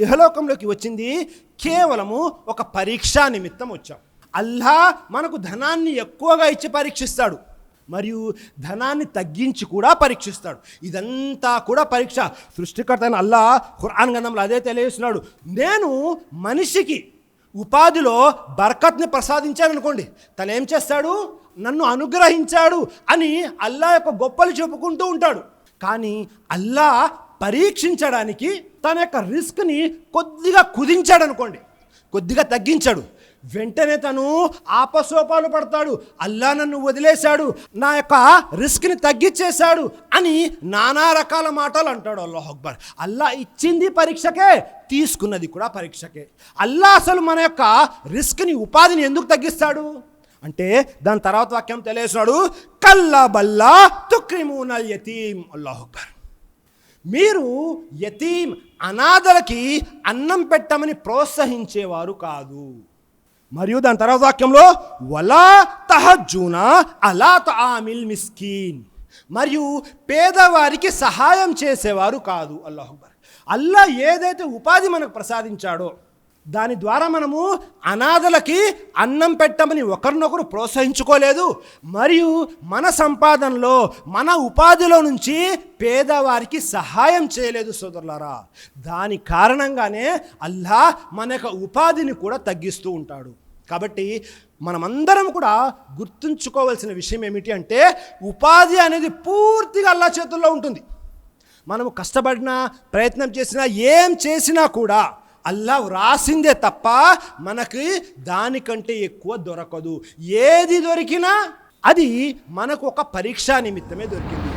ఇహలోకంలోకి వచ్చింది. కేవలము ఒక పరీక్షా నిమిత్తం వచ్చాం. అల్లా మనకు ధనాన్ని ఎక్కువగా ఇచ్చి పరీక్షిస్తాడు. మరియు ధనాన్ని తగ్గించి కూడా పరీక్షిస్తాడు. ఇదంతా కూడా పరీక్ష. సృష్టికర్త అయిన అల్లా ఖురాన్ గంధంలో అదే తెలియజేస్తున్నాడు. నేను మనిషికి ఉపాధిలో బర్కత్ని ప్రసాదించాను అనుకోండి తను ఏం చేస్తాడు? నన్ను అనుగ్రహించాడు అని అల్లా యొక్క గొప్పలు చెప్పుకుంటూ ఉంటాడు. కానీ అల్లా పరీక్షించడానికి తన యొక్క రిస్క్ని కొద్దిగా కుదించాడు అనుకోండి కొద్దిగా తగ్గించాడు. వెంటనే తను ఆపసోపాలు పడతాడు. అల్లా నన్ను వదిలేశాడు. నా యొక్క రిస్క్ని తగ్గించేశాడు అని నానా రకాల మాటలు అంటాడు అల్లాహ్ అక్బర్. అల్లా ఇచ్చింది పరీక్షకే తీసుకున్నది కూడా పరీక్షకే. అల్లా అసలు మన యొక్క రిస్క్ని ఉపాధిని ఎందుకు తగ్గిస్తాడు? అంటే దాని తర్వాత వాక్యం తెలియసాడు కల్లా బల్లా తుక్రిమూనల్ యతీం అల్లాహ్ అక్బర్. మీరు యతీం అనాథలకి అన్నం పెట్టమని ప్రోత్సహించేవారు కాదు. మరియు దాని తర్వాత వాక్యంలో వలా తహజూనా అలా తామిల్ మిస్కీన్. మరియు పేదవారికి సహాయం చేసేవారు కాదు. అల్లాహ్ అల్లా ఏదైతే ఉపాధి మనకు ప్రసాదించాడో దాని ద్వారా మనము అనాథలకి అన్నం పెట్టమని ఒకరినొకరు ప్రోత్సహించుకోలేదు. మరియు మన సంపాదనలో మన ఉపాధిలో నుంచి పేదవారికి సహాయం చేయలేదు సోదరులారా. దాని కారణంగానే అల్లా మన యొక్క ఉపాధిని కూడా తగ్గిస్తూ ఉంటాడు. కాబట్టి మనమందరం కూడా గుర్తుంచుకోవాల్సిన విషయం ఏమిటి అంటే ఉపాధి అనేది పూర్తిగా అల్లా చేతుల్లో ఉంటుంది. మనము కష్టపడినా ప్రయత్నం చేసినా ఏం చేసినా కూడా అల్లా వ్రాసిందే తప్ప మనకి దానికంటే ఎక్కువ దొరకదు. ఏది దొరికినా అది మనకు ఒక పరీక్షా నిమిత్తమే దొరికింది.